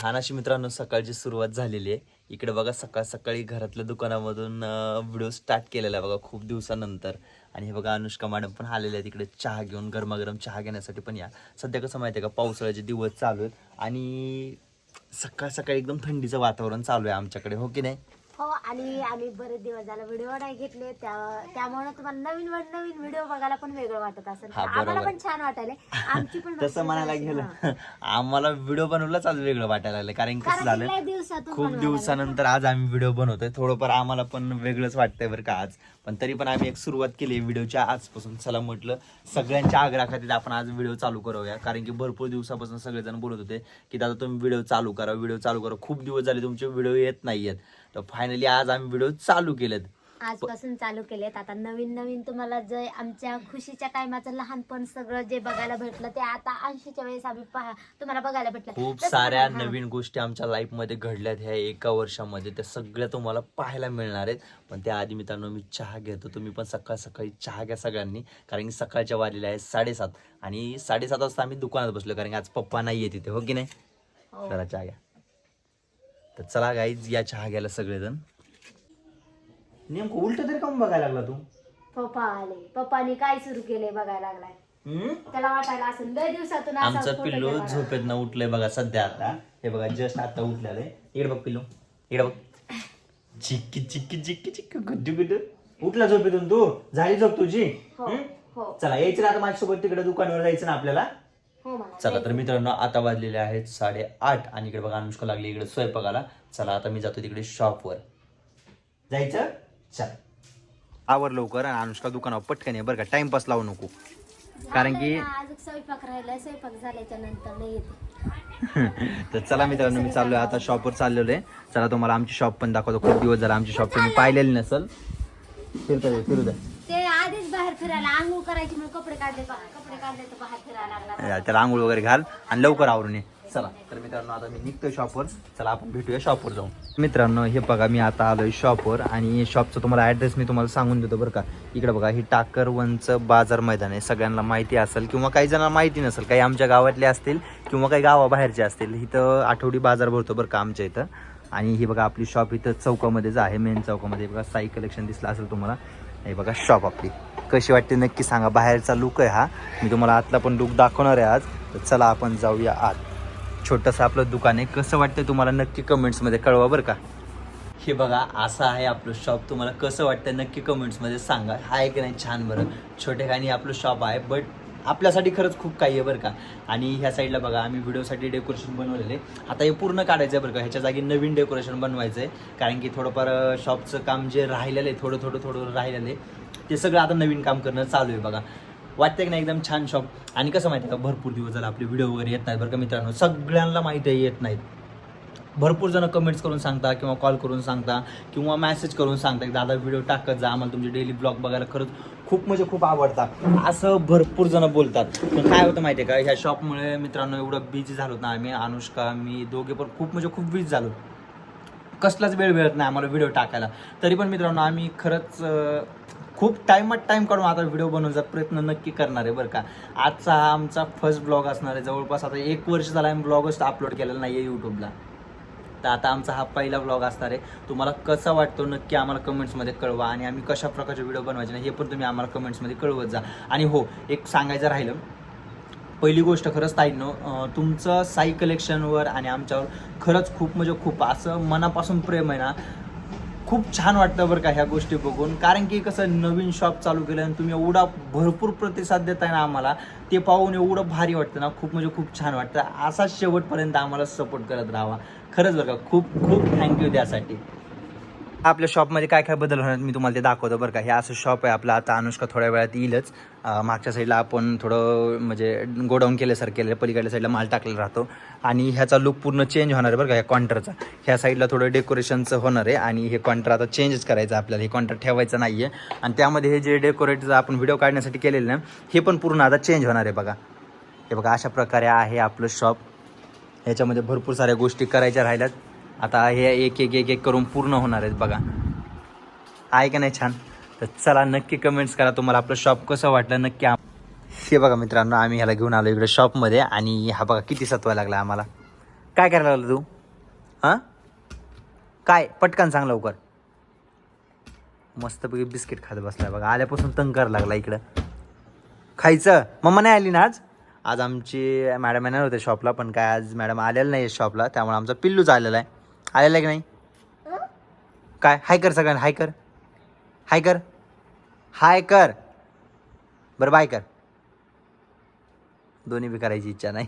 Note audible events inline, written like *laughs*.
छान अशी मित्रांनो सकाळची सुरुवात झालेली आहे. इकडे बघा सकाळ सकाळी घरातल्या दुकानामधून व्हिडिओ स्टार्ट केलेला आहे बघा खूप दिवसानंतर. आणि हे बघा अनुष्का मॅडम पण आलेले आहेत इकडे चहा घेऊन गरमागरम चहा घेण्यासाठी पण या. सध्या कसं माहिती आहे का पावसाळ्याचे दिवस चालू आहेत. आणि सकाळ सकाळी एकदम थंडीचं वातावरण चालू आहे आमच्याकडे हो की नाही? हो आणि आम्ही बरेच दिवस झाला व्हिडिओ नाही घेतले. त्या- त्यामुळे तुम्हाला नवीन नवीन व्हिडिओ बघायला पण वेगळं वाटत असेल. हा, आम्हाला. पण छान वाटायले आमची पण *laughs* तसं म्हणायला गेलं. *laughs* आम्हाला व्हिडिओ बनवलाच आज वेगळं वाटायला लागलं कारण कसं कारण झालं की लय दिवसातून खूप दिवसानंतर आज आम्ही व्हिडिओ बनवतोय. थोडंफार आम्हाला पण वेगळंच वाटतंय बरं का आज. पण तरी पण आम्ही एक सुरुवात केली व्हिडिओच्या आजपासून. चला म्हटलं सगळ्यांच्या आग्रहाखातीर आपण आज व्हिडिओ चालू करूया. कारण की भरपूर दिवसापासून सगळेजण बोलत होते की दादा तुम्ही व्हिडिओ चालू करा व्हिडिओ चालू करा. खूप दिवस झाले तुमचे व्हिडिओ येत नाहीयेत. तर फायनली आज आम्ही व्हिडिओ चालू केलेत. आजपासून चालू केलेत. आता नवीन नवीन तुम्हाला जे आमच्या खुशीच्या टायमाचं लहानपण सगळं जे बघायला भेटलं ते आता ऐंशीच्या वेळेस आम्ही पहा तुम्हाला बघायला भेटलं. खूप साऱ्या हा. नवीन गोष्टी आमच्या लाईफमध्ये घडल्यात ह्या एका वर्षामध्ये. त्या सगळ्या तुम्हाला पाहायला मिळणार आहेत. पण त्याआधी मित्रांनो मी चहा घेतो. तुम्ही पण सकाळ सकाळी चहा घ्या सगळ्यांनी कारण की सकाळच्या वाजलेल्या आहेत साडेसात. आणि साडेसात वाजता आम्ही दुकानात बसलो कारण की आज पप्पा नाही आहे तिथे हो की नाही? हो. चला चहा घ्या. तर चला गाईज या चहा घ्यायला सगळेजण. नेमकं उलट तरी काऊन बघायला लागला तू? पप्पा आले पप्पानी काय सुरू केले बघायला लागलाय. हम्म? त्याला वाटायला असं लय दिवसातून असा आमचं photo पिल्लू. झोपेत न उठलंय बघा सध्या आता. हे बघा जस्ट आता उठलेलं आहे. इकडे बघ पिल्लू. इकडे बघ. चिक्की चिक्की चिक्की चिक्की गुड्डू गुड्डू. उठला झोपेतून तू? झाली झोप तुझी? हो हम्म? हो. चला यायचं ना आता माझ्यासोबत तिकडे दुकानावर जायचं ना आपल्याला? चला तर मित्रांनो आता वाजलेले आहेत साडेआठ आणि इकडे बघा अनुष्का लागली इकडे स्वयंपाकाला. चला आता मी जातो तिकडे शॉपवर जायचं? चल. आवर लवकर आणि अनुष्का दुकानावर पटकन आहे बरं का. टाइमपास लावू नको. कारण की आज स्वयंपाक राहिलाय स्वयंपाक झाल्याच्यानंतर नाही येते. *laughs* तर चला मित्रांनो मी चाललोय आता शॉपवर चाललेलो आहे चला तुम्हाला आमची शॉप पण दाखवतो. खूप दिवस झाला आमची शॉप तुम्ही पाहिलेली नसल. फिरता फिरू द्या. बाहेर फिरायला आंघोळ करायची म्हणून कपडे काढले कपडे काढले तर बाहेर फिरायला लागला या, त्याला आंघोळ वगैरे घाल आणि लवकर आवरून ये. चला तर मित्रांनो आता मी निघतोय शॉपवर चला आपण भेटूया शॉपवर जाऊन. मित्रांनो हे बघा मी आता आलोय शॉपवर आणि शॉपचं तुम्हाला ॲड्रेस मी तुम्हाला सांगून देतो बरं का. इकडे बघा ही टाकर बाजार मैदान आहे. सगळ्यांना माहिती असेल किंवा काही जणांना माहिती नसेल काही आमच्या गावातले असतील किंवा काही गावाबाहेरचे असतील इथं आठवडी बाजार भरतो बरं का आमच्या इथं. आणि ही बघा आपली शॉप इथं चौकामध्येच आहे मेन चौकामध्ये. बघा साई कलेक्शन दिसलं असेल तुम्हाला. हे बघा शॉप आपली. कशी वाटते नक्की सांगा. बाहेरचा लुक आहे हा. मी तुम्हाला आतला पण लुक दाखवणार आहे आज. तर चला आपण जाऊया आत. छोटंसं आपलं दुकान आहे. कसं वाटतं तुम्हाला नक्की कमेंट्समध्ये कळवा बरं का? हे बघा असं आहे आपलं शॉप तुम्हाला कसं वाटतं नक्की कमेंट्समध्ये सांगा. आहे की नाही छान बरं. छोटेखानी आपलं शॉप आहे बट आपल्यासाठी खरंच खूप काही आहे बरं का. आणि ह्या साईडला बघा आम्ही व्हिडिओसाठी डेकोरेशन बनवलेले. आता हे पूर्ण काढायचं आहे बरं का. ह्याच्या जागी नवीन डेकोरेशन बनवायचं आहे कारण की थोडंफार शॉपचं काम जे राहिलेलं आहे थोडं थोडं थोडं राहिलेलं आहे ते सगळं आता नवीन काम करणं चालू आहे बघा. वाटतंय की नाही एकदम छान शॉप आणि कसं माहिती आहे का भरपूर दिवस झाला आपले व्हिडिओ वगैरे येत नाहीत बरं का मित्रांनो. सगळ्यांना माहिती आहे येत नाहीत. भरपूर जण कमेंट्स करून सांगता किंवा कॉल करून सांगता किंवा मेसेज करून सांगता की दादा व्हिडिओ टाकत जा आम्हाला तुमचे डेली ब्लॉग बघायला खरंच खूप म्हणजे खूप आवडतात. असं भरपूर जण बोलतात. पण काय होतं माहिती आहे का? ह्या शॉपमुळे मित्रांनो एवढं बिझी झालो ना आम्ही अनुष्का मी दोघे पण खूप म्हणजे खूप बिझी झालो कसलाच वेळ मिळत नाही आम्हाला व्हिडिओ टाकायला. तरी पण मित्रांनो आम्ही खरंच खूप टाईमात टाईम काढून आता व्हिडिओ बनवण्याचा प्रयत्न नक्की करणार आहे बरं का. आजचा हा आमचा फर्स्ट ब्लॉग असणार आहे. जवळपास आता एक वर्ष झाला आम्ही ब्लॉगच अपलोड केलेला नाही आहे यूट्यूबला तर आता आमचा हा पहिला ब्लॉग असणार आहे. तुम्हाला कसा वाटतो नक्की आम्हाला कमेंट्समध्ये कळवा आणि आम्ही कशा प्रकारचे व्हिडिओ बनवायचे नाही हे पण तुम्ही आम्हाला कमेंट्समध्ये कळवत जा. आणि हो एक सांगायचं राहिलं. पहिली गोष्ट खरंच ताईनो तुमचं साई कलेक्शनवर आणि आमच्यावर खरंच खूप म्हणजे खूप असं मनापासून प्रेम आहे ना खूप छान वाटतं बरं का ह्या गोष्टी बघून. कारण की कसं नवीन शॉप चालू केलं आणि तुम्ही एवढा भरपूर प्रतिसाद देताय ना आम्हाला ते पाहून एवढं भारी वाटतं ना. खूप म्हणजे खूप छान वाटतं. असाच शेवटपर्यंत आम्हाला सपोर्ट करत राहावा. खरंच बरं का खूप खूप थँक्यू त्यासाठी. आपल्या शॉपमध्ये काय काय बदल होणार मी तुम्हाला ते दाखवतो बरं का. हे असं शॉप आहे आपलं. आता अनुष्का थोड्या वेळात येईलच. मागच्या साईडला आपण थोडं म्हणजे गोडाऊन केल्यासारखं केलं. पलीकडल्या साईडला माल टाकलेला राहतो. आणि ह्याचा लुक पूर्ण चेंज होणार आहे बरं का ह्या कॉन्टरचा ह्या साईडला थोडं डेकोरेशनचं होणार आहे. आणि हे कॉन्टर आता चेंजच करायचं आपल्याला. हे कॉन्टर ठेवायचं नाही आहे आणि त्यामध्ये हे जे डेकोरेटचं आपण व्हिडिओ काढण्यासाठी केलेलं ना हे पण पूर्ण आता चेंज होणार आहे बघा. हे बघा अशा प्रकारे आहे आपलं शॉप ह्याच्यामध्ये भरपूर साऱ्या गोष्टी करायच्या राहिल्यात. आता हे एक एक एक एक करून पूर्ण होणार आहेत बघा. आहे का नाही छान? तर चला नक्की कमेंट्स करा तुम्हाला आपलं शॉप कसं वाटलं नक्की आम- हे बघा मित्रांनो आम्ही ह्याला घेऊन आलो इकडे शॉपमध्ये आणि हा बघा किती सत्वा लागला आम्हाला. काय करायला लागलं तू? हां? काय? पटकन सांग लवकर. मस्तपैकी बिस्किट खात बसला बघा. आल्यापासून तंग करायला लागला इकडं. खायचं? मम्मा नाही आली ना आज? आज आमची मॅडम येणार होते शॉपला पण काय आज मॅडम आलेलं नाही शॉपला त्यामुळे आमचा पिल्लूच आलेला आहे. आलेला आहे की नाही? काय? हाय कर सगळ्यांना हाय कर. हाय कर. हाय कर. बरं बाय कर. दोन्ही बी करायची इच्छा नाही.